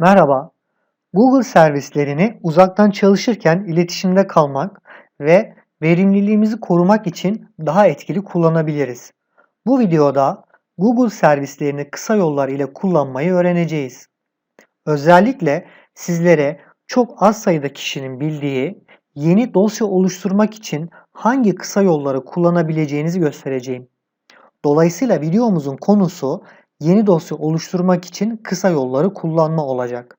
Merhaba. Google servislerini uzaktan çalışırken iletişimde kalmak ve verimliliğimizi korumak için daha etkili kullanabiliriz. Bu videoda Google servislerini kısa yollar ile kullanmayı öğreneceğiz. Özellikle sizlere çok az sayıda kişinin bildiği yeni dosya oluşturmak için hangi kısa yolları kullanabileceğinizi göstereceğim. Dolayısıyla videomuzun konusu yeni dosya oluşturmak için kısa yolları kullanma olacak.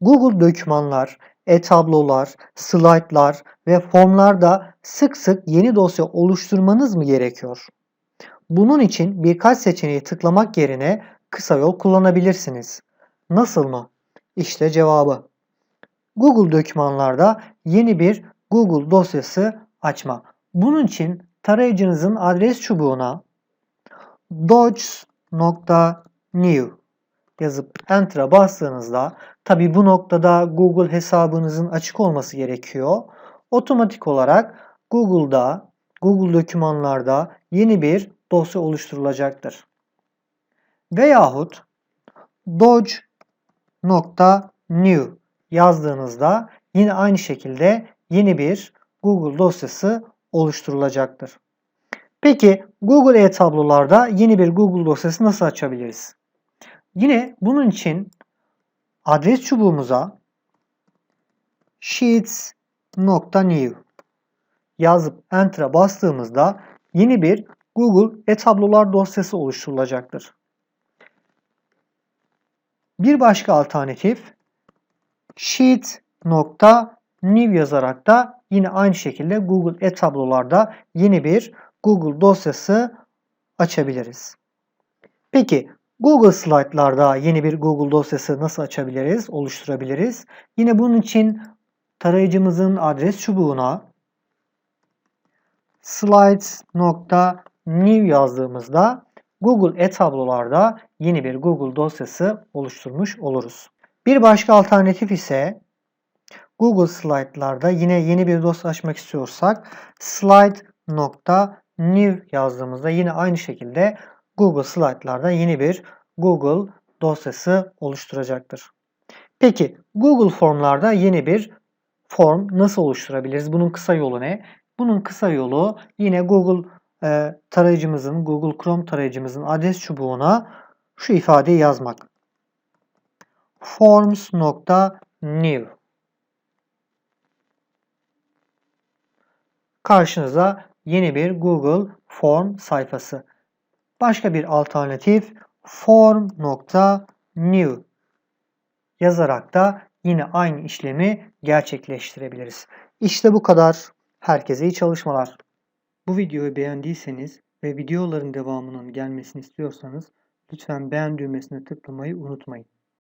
Google dokümanlar, e-tablolar, slaytlar ve formlarda sık sık yeni dosya oluşturmanız mı gerekiyor? Bunun için birkaç seçeneği tıklamak yerine kısa yol kullanabilirsiniz. Nasıl mı? İşte cevabı. Google dokümanlarda yeni bir Google dosyası açma. Bunun için tarayıcınızın adres çubuğuna docs.new yazıp Enter'a bastığınızda tabi bu noktada Google hesabınızın açık olması gerekiyor. Otomatik olarak Google'da, Google dokümanlarda yeni bir dosya oluşturulacaktır. Veyahut dodge.new yazdığınızda yine aynı şekilde yeni bir Google dosyası oluşturulacaktır. Peki Google e-tablolarda yeni bir Google dosyası nasıl açabiliriz? Yine bunun için adres çubuğumuza sheets.new yazıp Enter'a bastığımızda yeni bir Google e-tablolar dosyası oluşturulacaktır. Bir başka alternatif sheet.new yazarak da yine aynı şekilde Google e-tablolarda yeni bir Google dosyası açabiliriz. Peki Google Slide'larda yeni bir Google dosyası nasıl açabiliriz, oluşturabiliriz? Yine bunun için tarayıcımızın adres çubuğuna slides.new yazdığımızda Google e-tablolarda yeni bir Google dosyası oluşturmuş oluruz. Bir başka alternatif ise Google Slide'larda yine yeni bir dosya açmak istiyorsak slide.new yazdığımızda yine aynı şekilde Google Slide'larda yeni bir Google dosyası oluşturacaktır. Peki Google Formlarda yeni bir form nasıl oluşturabiliriz? Bunun kısa yolu ne? Bunun kısa yolu yine Google e, tarayıcımızın, Google Chrome tarayıcımızın adres çubuğuna şu ifadeyi yazmak. forms.new Karşınıza yeni bir Google Form sayfası. Başka bir alternatif form.new yazarak da yine aynı işlemi gerçekleştirebiliriz. İşte bu kadar. Herkese iyi çalışmalar. Bu videoyu beğendiyseniz ve videoların devamının gelmesini istiyorsanız lütfen beğen düğmesine tıklamayı unutmayın.